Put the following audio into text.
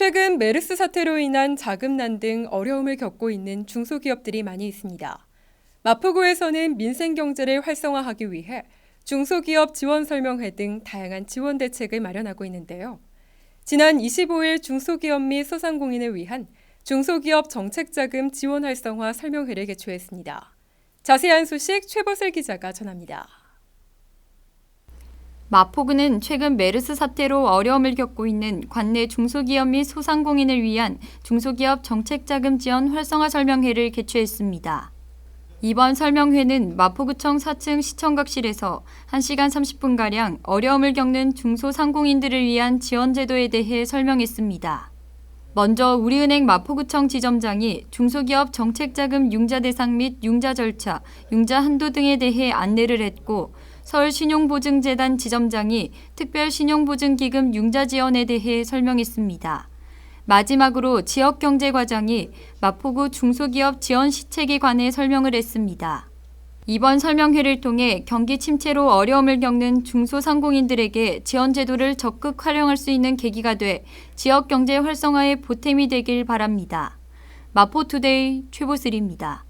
최근 메르스 사태로 인한 자금난 등 어려움을 겪고 있는 중소기업들이 많이 있습니다. 마포구에서는 민생 경제를 활성화하기 위해 중소기업 지원 설명회 등 다양한 지원 대책을 마련하고 있는데요. 지난 25일 중소기업 및 소상공인을 위한 중소기업 정책자금 지원 활성화 설명회를 개최했습니다. 자세한 소식 최보슬 기자가 전합니다. 마포구는 최근 메르스 사태로 어려움을 겪고 있는 관내 중소기업 및 소상공인을 위한 중소기업 정책자금 지원 활성화 설명회를 개최했습니다. 이번 설명회는 마포구청 4층 시청각실에서 1시간 30분가량 어려움을 겪는 중소상공인들을 위한 지원 제도에 대해 설명했습니다. 먼저 우리은행 마포구청 지점장이 중소기업 정책자금 융자 대상 및 융자 절차, 융자 한도 등에 대해 안내를 했고 서울신용보증재단 지점장이 특별신용보증기금 융자 지원에 대해 설명했습니다. 마지막으로 지역경제과장이 마포구 중소기업 지원 시책에 관해 설명을 했습니다. 이번 설명회를 통해 경기 침체로 어려움을 겪는 중소상공인들에게 지원 제도를 적극 활용할 수 있는 계기가 돼 지역 경제 활성화에 보탬이 되길 바랍니다. 마포투데이 최보슬입니다.